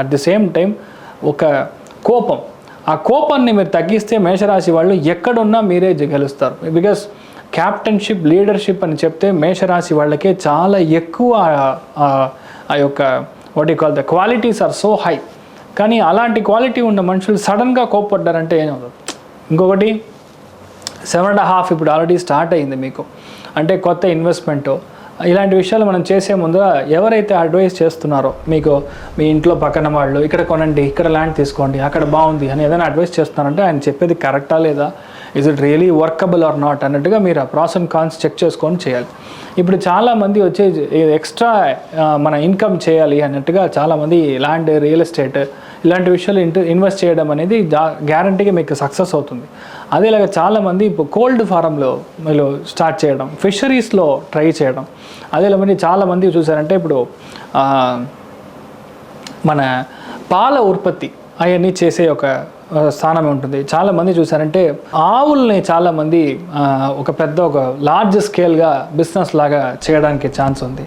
At the same time ఒక కోపం. ఆ కోపాన్ని మీరు తగ్గిస్తే మేషరాశి వాళ్ళు ఎక్కడున్నా మీరే గెలుస్తారు. బికాస్ క్యాప్టెన్షిప్ లీడర్షిప్ అని చెప్తే మేషరాశి వాళ్ళకే చాలా ఎక్కువ ఆ- యొక్క what you call the qualities are so high కానీ అలాంటి క్వాలిటీ ఉన్న మనుషులు సడన్గా కోప్పడ్డారంటే ఏం ఇంకొకటి సెవెన్ అండ్ హాఫ్ ఇప్పుడు ఆల్రెడీ స్టార్ట్ అయింది మీకు. అంటే కొత్త ఇన్వెస్ట్మెంట్ ఇలాంటి విషయాలు మనం చేసే ముందు ఎవరైతే అడ్వైస్ చేస్తున్నారో మీకు మీ ఇంట్లో పక్కన వాళ్ళు ఇక్కడ కొనండి ఇక్కడ ల్యాండ్ తీసుకోండి అక్కడ బాగుంది అని ఏదైనా అడ్వైస్ చేస్తున్నారంటే ఆయన చెప్పేది కరెక్టా లేదా? Is it really workable or not అన్నట్టుగా మీరు ఆ ప్రాస్ అండ్ కాన్స్ చెక్ చేసుకొని చేయాలి. ఇప్పుడు చాలామంది వచ్చే ఎక్స్ట్రా మన ఇన్కమ్ చేయాలి అన్నట్టుగా చాలామంది ల్యాండ్ రియల్ ఎస్టేట్ ఇలాంటి విషయాలు ఇంట్ ఇన్వెస్ట్ చేయడం అనేది గ్యారంటీగా మీకు సక్సెస్ అవుతుంది. అదేలాగా చాలామంది ఇప్పుడు కోల్డ్ ఫారంలో మీరు స్టార్ట్ చేయడం ఫిషరీస్లో ట్రై చేయడం. అదేలాగా చాలామంది చూసారంటే ఇప్పుడు మన పాల ఉత్పత్తి అవన్నీ చేసే ఒక స్థానం ఉంటుంది. చాలామంది చూసారంటే ఆవుల్ని చాలామంది ఒక పెద్ద ఒక లార్జ్ స్కేల్గా బిజినెస్ లాగా చేయడానికి ఛాన్స్ ఉంది.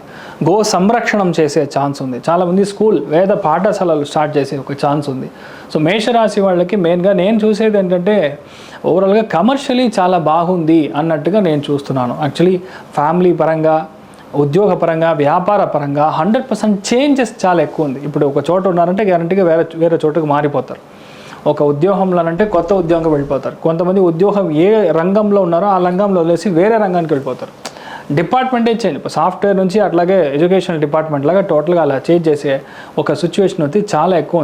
గో సంరక్షణం చేసే ఛాన్స్ ఉంది. చాలామంది స్కూల్ వేద పాఠశాలలు స్టార్ట్ చేసే ఒక ఛాన్స్ ఉంది. సో మేషరాశి వాళ్ళకి మెయిన్గా నేను చూసేది ఏంటంటే ఓవరాల్గా కమర్షియలీ చాలా బాగుంది అన్నట్టుగా నేను చూస్తున్నాను. యాక్చువల్లీ ఫ్యామిలీ పరంగా ఉద్యోగపరంగా వ్యాపార పరంగా హండ్రెడ్ పర్సెంట్ చేంజెస్ చాలా ఎక్కువ ఉంది. ఇప్పుడు ఒక చోట ఉన్నారంటే గ్యారంటీగా వేరే వేరే చోటుకు మారిపోతారు. ఒక ఉద్యోగంలోనంటే కొత్త ఉద్యోగం వెళ్ళిపోతారు. కొంతమంది ఉద్యోగం ఏ రంగంలో ఉన్నారో ఆ రంగంలో వదిలేసి వేరే రంగానికి వెళ్ళిపోతారు. డిపార్ట్మెంటే చేయండి. ఇప్పుడు సాఫ్ట్వేర్ నుంచి అట్లాగే ఎడ్యుకేషన్ డిపార్ట్మెంట్ లాగా టోటల్గా అలా చేంజ్ చేసే ఒక సిచ్యువేషన్ వచ్చి చాలా ఎక్కువ